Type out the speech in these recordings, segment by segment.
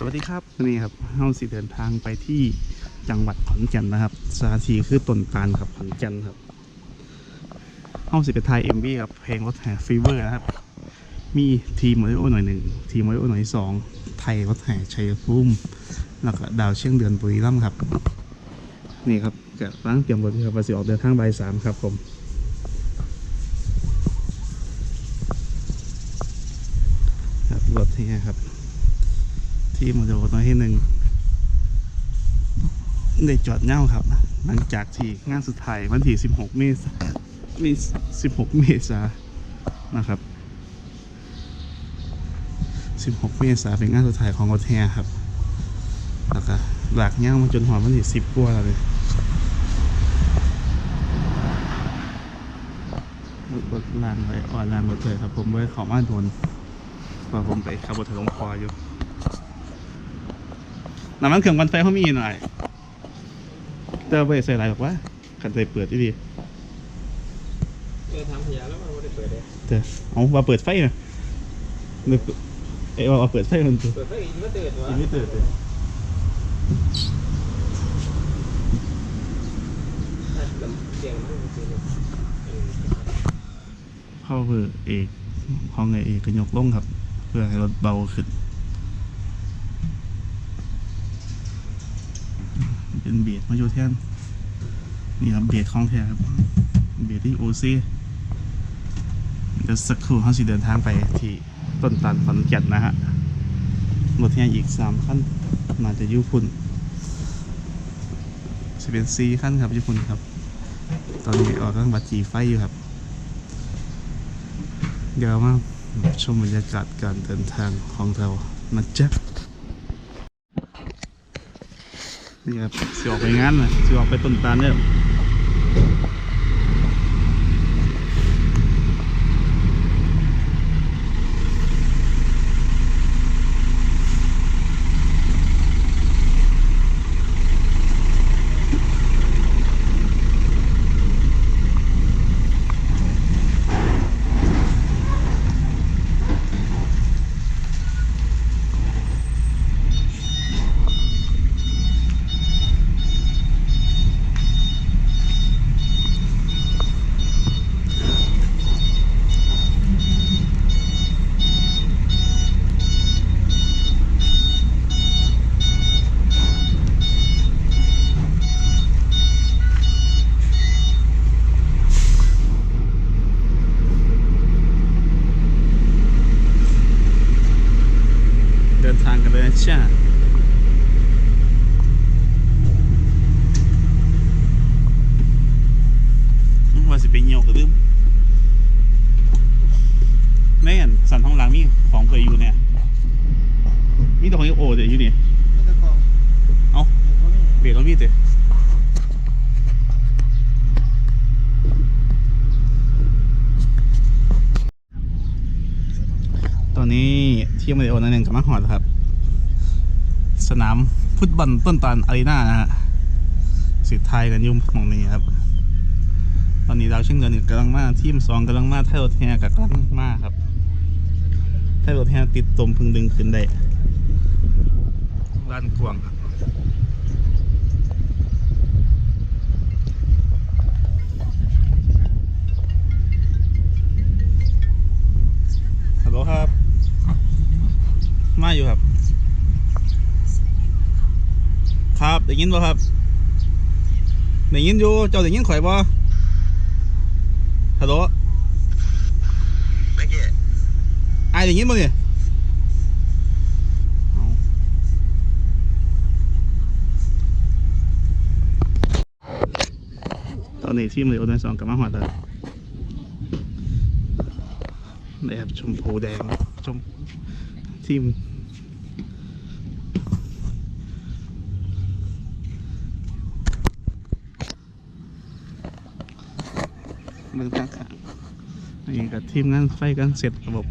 สวัสดีครับนี่ครับเฮาสิเดินทางไปที่จังหวัดขอนแก่นนะครับสาซีคือต้นตาลครับขอนแก่นครับเฮาสิไปถ่ายเอ็มวีกับเพลงรถแห่ฟีเวอร์นะครับ มีทีมมาริโอหน่อยหนึ่งทีมมาริโอหน่อยสองไทยรถแห่ชัยภูมิแล้วก็ดาวเชียงเดือนบุรีรัมย์ครับ นี่ครับกะล้างเตรียมรถครับว่าสิออกเดินทางบ่ายสามครับผม ที่มเดลน้อยที่หนึ่งได้จอดเง่าครับ หลังจากที่งานสุดท้ายวันที่ 16 เมษามี16 เมษานนะครับ 16 เมษาเป็นงานสุดท้ายของรถแฮครับแล้วก็หลากเง่ามาจนหอวันที่ 10กว่าแล้วเลยรถลางไปอ่อนลางรถเลยครับ ผมไว้ขามาโดนเพอผมไปขับรถถลงคออยู่ น้ำมันเครื่องกันไฟเขามีหน่อยแต่ไม่ได้ใส่อะไรหรอกว่าขันใส่เปิดดีเออทำพยาแล้วมันไม่ได้เปิดเลยๆแต่เอาว่าเปิดไฟนะนึกเอ้ยว่าเปิดไฟมันตัว เปิดไฟอีกไม่ตื่นวะยังไม่ตื่นเลยลำเสียงมันจริงเข้าเพื่อเอกห้องไอเอกก็ยกลงครับ เพื่อให้รถเบาขึ้น เป็นเบียดมาโยเทียนนี่ครับเบียดของแท้ครับเบียดที่โอซีเดี๋ยวสักครู่เขาสิเดินทางไปที่ต้นตาลขอนแก่นนะฮะรถแห่อีกสามขั้นน่าจะยุพุ่นจะเป็นซีขั้นครับยุพุ่นครับ ตอนนี้ออกกำลังบัดจีไฟอยู่ครับ เดี๋ยวมาชมบรรยากาศการเดินทางของเรานะจ๊ะ นี่ครับสิออกไปงานนะสิออกไปต้นตาลเนี่ยเดินทางกันเลยนะจ๊ะอืมว่าสิไปเหี่ยวก็ลืมแม่นสันท้องหลัง มีของเคยอยู่เนี่ย มีแต่ของโอเดี๋ยวอยู่นี่ไม่ต้องกองเอ้าเบรกแล้วมีดเตะตอนนี้ที่มาริโอนั่นเองกับมาหอดแล้วครับ สนามฟุตบอลต้นตาลอารีนานะฮะสุดท้ายกันอยุ่หมองนี้ครับ ตอนนี้ดาวเชียงเดือนกำลังมาทีมสองกำลังมาไทยรถแฮกับกำลังมาครับ ไทยรถแฮติดตมพึงดึงขึ้นได้ลานกวางครับฮัลโหลครับ มาอยู่ครับ ครับได้ยินบ่ครับได้ยินอยู่ เจ้าได้ยินข่อยบ่ฮัลโหล ไอย่ายได้ยินบ่เนี่ยตอนนี้ทีมเหลยโอนสองกลับมาหอดแล้วแอบชมพูแดงชมทีมเมืองต่างๆนี่กับทีมงานไฟกันเสร็จระบบ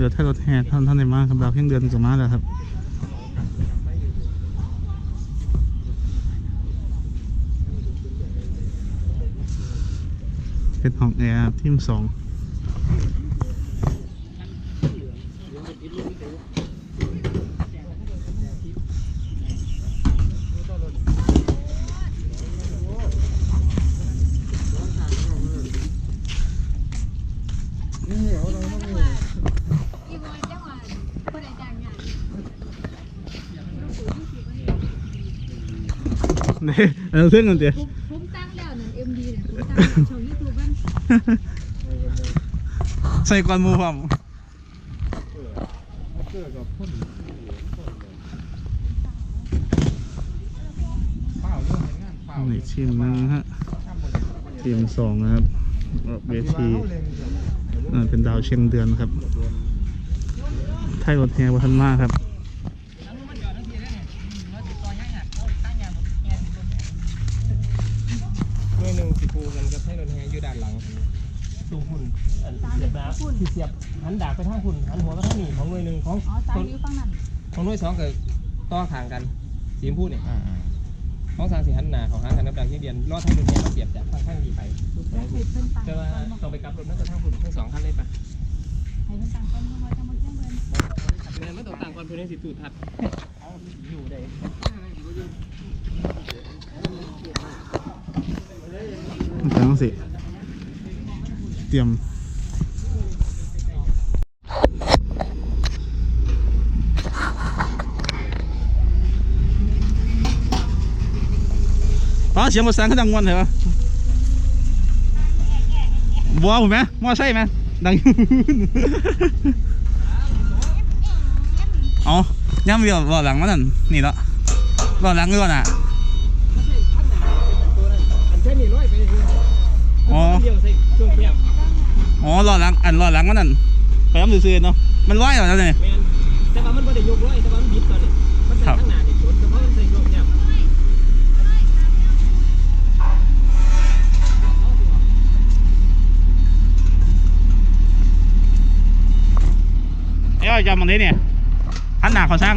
เดือดแท้รถแห่ท่านท่านในมาครับดาวเพียงเดือนกับมาแล้วครับเป็นห้องแอร์ทีมสอง เนี่ยเอาเส้นกันเดี๋ยวผมผมตั้งแล้วนั่น MD เนี่ยผมตั้งแล้วช่อง YouTube มันใส่ก่อนหมูพร้อมเกิดกับพ่นเปล่าเรื่องงานเปล่านี่ทีมหนึงฮะทีมสองนะครับเวทีเอ่อเป็นดาวเชียงเดือนครับ ไทยรถแฮวัฒนมาครับ หน่วยหนึ่งสิปูกันกับให้รถแฮอยู่ด้านหลังตรงหุ่นอันเสียบนะที่เสียบ หันดาบไปทางหุ่นหันหัวไปทางนี่ของหน่วยหนึ่งของอ๋อตามอยู่ฝั่งนั้นของหน่วยสองเกิดต่อทางกันสีชมพูเนี่ยของทางสีหันหนาของหางกันน้ำดาวเทียเดียนรอดทางรถแฮมาเสียบจากทางข้างดีไปแล้วให้เพิ่นตั้งแต่ว่าก่อนบ่ต้องไปกลับรถนั่นก็ทางหุ่นทั้งสองคันเลยปะให้เพิ่นตั้งก่อนบ่ว่าจะมาเที่ยงเพิ่นเงินไม่ต้องต่างกันเพื่อนสิตูดทัดอยู่ได้แต่ต้องสิเตรียม อ๋อ เสียงภาษาเขาดังงวนเหรอบัวผมไหมมอไซค์ไหมดังเอาย่ำเดียวรอหลังมันนั่นนี่ละรอหลังด้วยน่ะอันเช่นนี้ร้อยไปเลอ๋อเดียวใส่ช่วงเทียบอ๋อรอหลังอันรอหลังมันนั่นไปย้ำซื่อเนาะมันร้อยเหรอเนี่ยแมนแต่ว่ามันไม่ได้ยกร้อยแต่ว่ามันบิดตอนนี้มันใส่ข้างหน้าดิชนเฉพาะมันใส่ช่วงเทียบ มตรงนี้เนี่ยหันหนาเขาสร้าง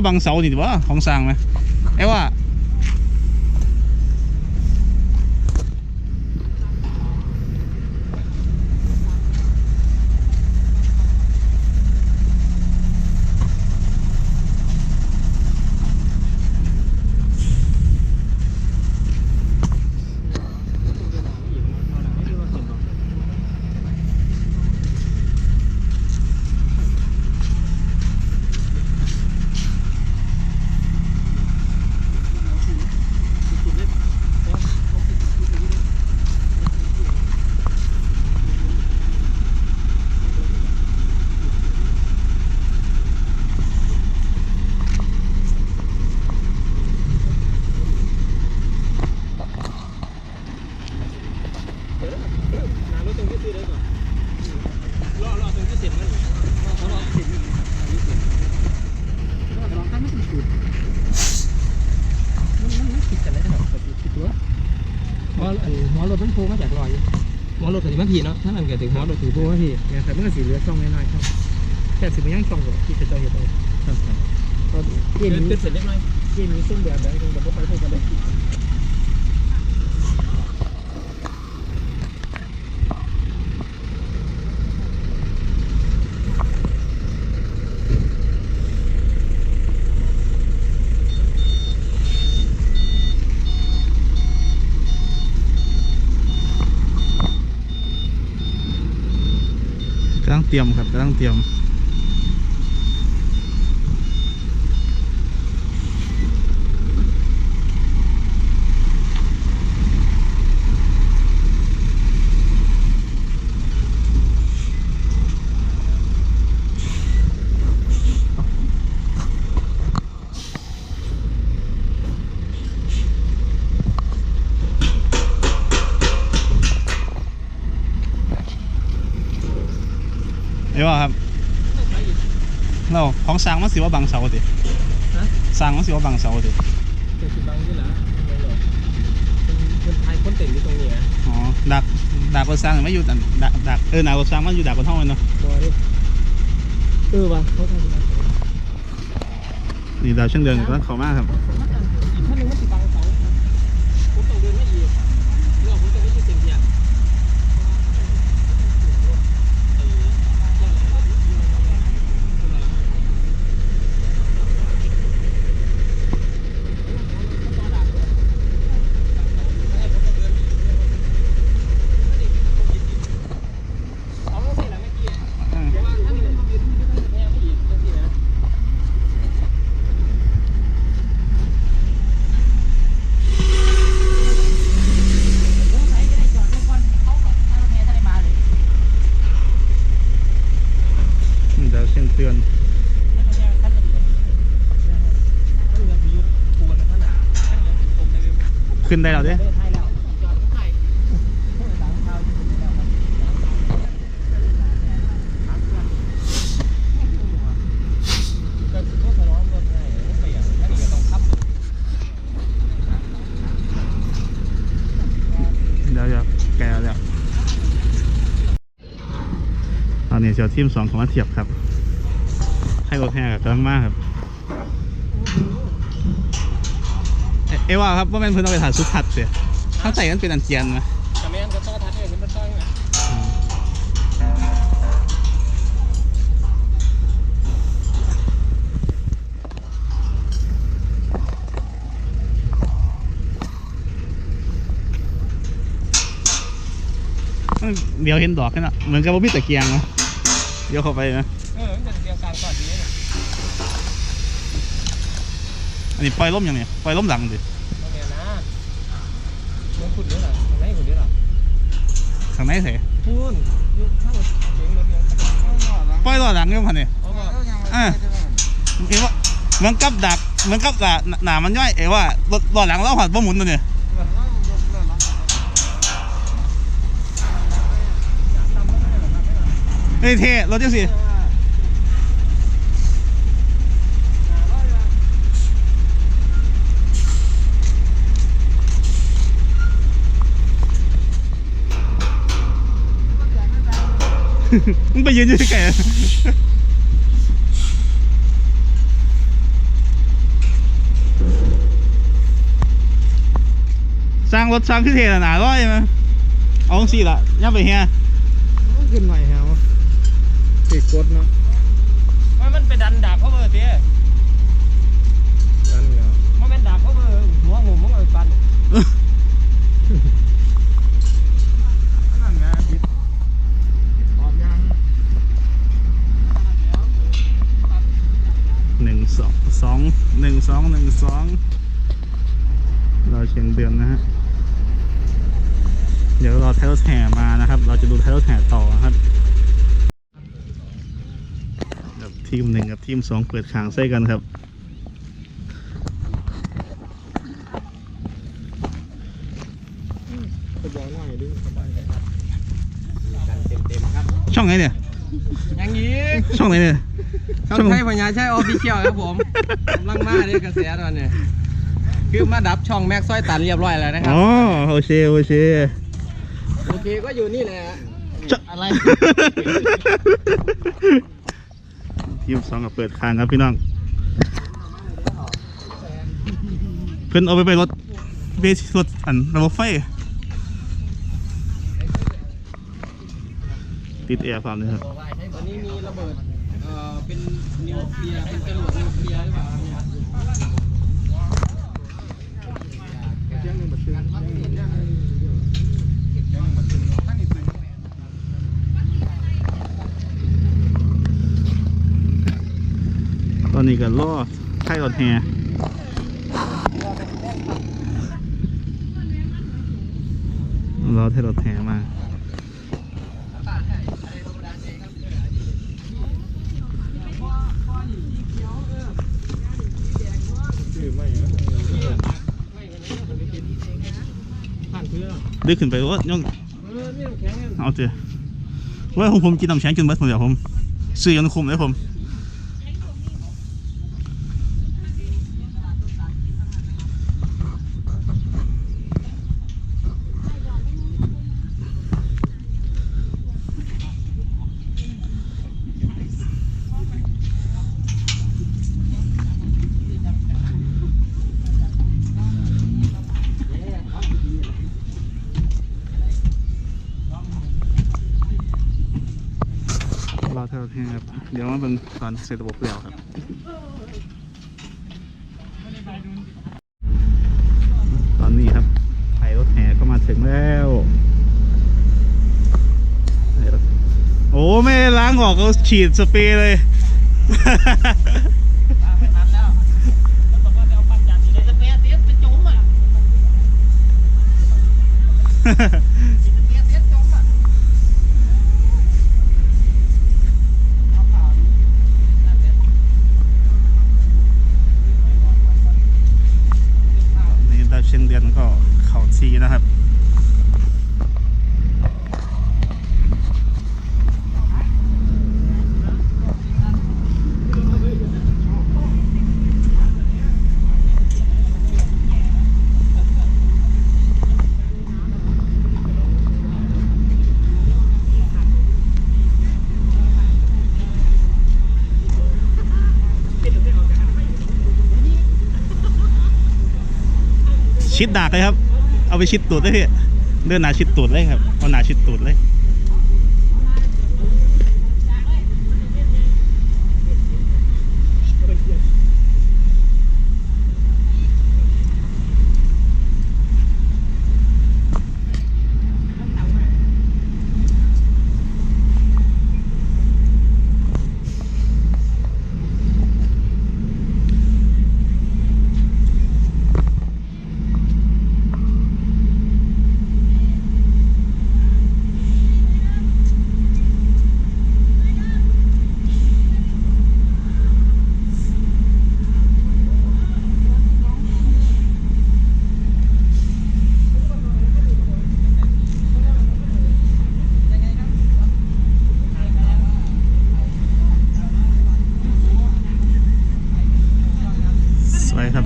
มาบางเสานี่ถือวะของสร้างไหมไอ้ว่า ถึงมาพี่นาะถ้นเกิดถึงหัวรถถึงพวกมาพี่เนี่ยแต่เมื่อสีเหลือช่องน้อยๆครับแค่สิบมันยังช่องอยู่ที่จะเจอเห็นตรงนี้ครับครับก็เกเกิดนี้เสร็จเรียบร้อยเกมนี้ส้มแดือดแดงคงจะไม่ไปพูดกันเลย เตรียมครับกำลังเตรียม ไอ้ว่าครับเราของสร้างมันสิว่าบางเสาติฮะสร้างมันสิว่าบางเสาติเกิดสิบังนี่แหละเป็นคนไทยคนเต็มอยู่ตรงนี้นะอ๋อดักดักรถสร้างไม่อยู่แต่ดักดักเออดักรถสร้างมันอยู่ดักบนห้องเลยเนาะบอดิเออว่ะเขาทำยังไงนี่ดาวเช่างเดินก็เขามากครับ อีกท่านหนึงมันสิบังเสาผมต้องเดินไม่อีกเรื่องผมจะไม่ยืดเต็มที่อะ นี่ดาวเช่างเตือน ขึ้นได้แล้วเด้เดี๋ยวจะแกะแล้วตอนนี้เสียวทีมสองของมาเทียบครับ ให้รถแห่กับกำลังมากครับ เอเอว่าครับว่าแม่นเพิ่นเอาไปถ่ายสุดทัดเสียข้างใส่นั้นเป็นอันเจียนนะแต่แม่นก็ต้องทัดเลยเห็นมันต้องนะเดี๋ยวเห็นดอกแค่นั้นเหมือนกับว่ามีตะเกียงนะเดี๋ยวเข้าไปนะเออมันจะเรียงการก่อนดีเนี่ยอันนี้ปล่อยล้มยังเนี่ยปล่อยล้มหลังดิ โอเคนะมันขุดด้วยเหรอมันไม่ขุดด้วยเหรอ ข้างในเสียพูนยุคข้างเสียงรถยังปล่อยล้อหลังยังพันเนี่ยเอาก็อ่าเอว่าเหมือนกับดักเหมือนกับหนาหนามันย่อยเอว่ารถล้อหลังเราหัดบ่หมุนตัวเนี่ยเฮ้ยเท่รถจังสิ มึงไปยืนอยู่ที่แก่สร้างรถสร้างที่เทหนาร้อยมั้ยเอาสิละย่าไปเฮียขึ้นใหม่แฮวติดกดเนาะว่ามันไปดันดาบเขาเบอร์เตี้ย นั่นเหรอ ว่ามันดาบเขาเบอร์หัวหูมึงเอาไปฟัน นั่นไงปิดออกยังหนึ่งสองสองหนึ่งสองหนึ่งสองเราเชียงเดือนนะฮะ เดี๋ยวรอไทรถแห่มานะครับ เราจะดูไทรถแห่ต่อนะครับกับ ทีมหนึ่งกับทีมสองเปิดขางใส่กันครับไปบอกหน่อยดึงสบายเลยครับกันเต็มเต็มๆครับช่องไหนเนี่ยยังยี้ช่องไหนเนี่ยช่องไทยพญาใช่ออฟฟิเชียลครับผมกำลังมาเลยกระแสตอนนี้คือมาดับช่องแม็กซอยตันเรียบร้อยแล้วนะครับอ๋อโอเคโอเคโอเคก็อยู่นี่แหละจะอะไร ทีมสองกับเปิดคางครับพี่น้อง เพิ่นเอาไปไปรถเบสรถอันระบบไฟ ติดแอร์ฟังเลยครับ ตอนนี้มีระเบิด เอ่อ เป็นนิวเคลียร์ เป็นจรวดนิวเคลียร์หรือเปล่าเนี่ย ตอ นี้ก็ล่อไข่รถแฮรอไข่รถแฮมาดึกขึ้นไปว่าย่องเอาเถอะว่าผมผมกินน้ำแข็งกินเบิดผมเดี๋ยวผมซื้อยันคุมเลยผม รอเท่าที่ครับ เดี๋ยวมาเบิ่งต อนเสร็จระบบแล้วครับตอนนี้ครับไถรถแห่ก็มาถึงแล้วโอ้ไม่ล้างออกก็ฉีดสเปรย์เลยไม่ทันแล้วแล้วบอกว่าจะเอาปันจันทร์อยู่ในสเปซเสียไปจุ๋มอะสเปซเสียจุ๋มอะเอาเปล่าดูนั่นแหละ ในดาวเชียงเดือนก็เขาชีนะครับ ชิดดากเลยครับ เอาไปชิดตูดเลยพี่เดินหนาชิดตูดเลยครับเอาหนาชิดตูดเลย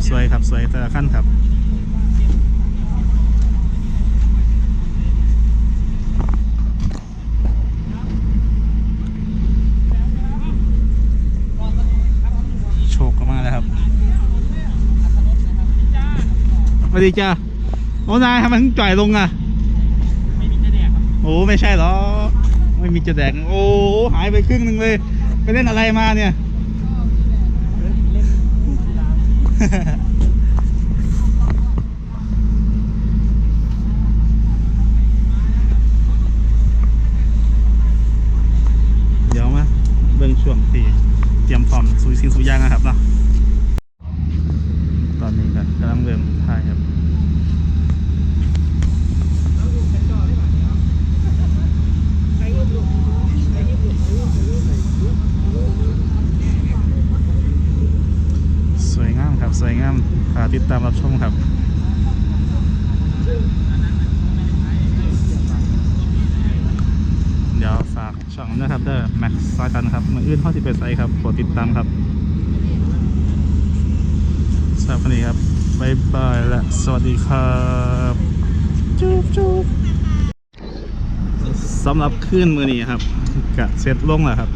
สวยครับสวยครับ สวยแต่ละขั้นครับโชคก็มาแล้วครับสวัสดีจ้าโอ้นายทำไมถึงจ่อยลงอะไม่มีจะแดกครับโอ้ไม่ใช่หรอ ไม่มีจะแดก โอ้หายไปครึ่งหนึ่งเลย ไปเล่นอะไรมาเนี่ย เล่นเล่นร้าน เดี๋ยวมาเบิ่งช่วงที่เตรียมพร้อมสุยสิงสู่อย่างนะครับเนาะตอนนี้ก็กำลังเริ่มถ่ายครับ สวยงามครับ สวยงามฝากติดตามรับชมครับ เดี๋ยวฝากช่องนะครับเด้อแม็กซ์ซอย ข้อที่เป็นไซครับกดติดตามครับสำหรับวันนี้ครับบายบายและสวัสดีครับจุ๊บจุ๊บสำหรับขึ้นมือนี้ครับกะเซตลงแล้วครับ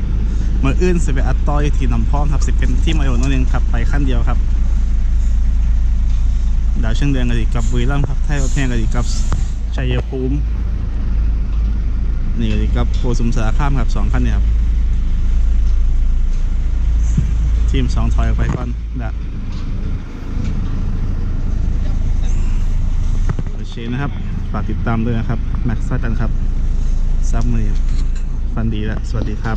มืออื่นสิไปอัดต่อยที่น้ำพองครับสิเป็นที่มาโยนนั่นเองครับไปขั้นเดียวครับดาวเชียงเดือนกันอีกับบุรีรัมย์ครับไทยประเภทกันอีกับชัยภูมินี่กันอีกับโพสุมสารคามครับสองขั้นเนี่ยครับ ทีมสองถอยออกไปก่อนนะโอเคนะครับ ฝากติดตามด้วยนะครับ แม็กซ์ซัดกันครับซับมือฟันดีแล้ว สวัสดีครับ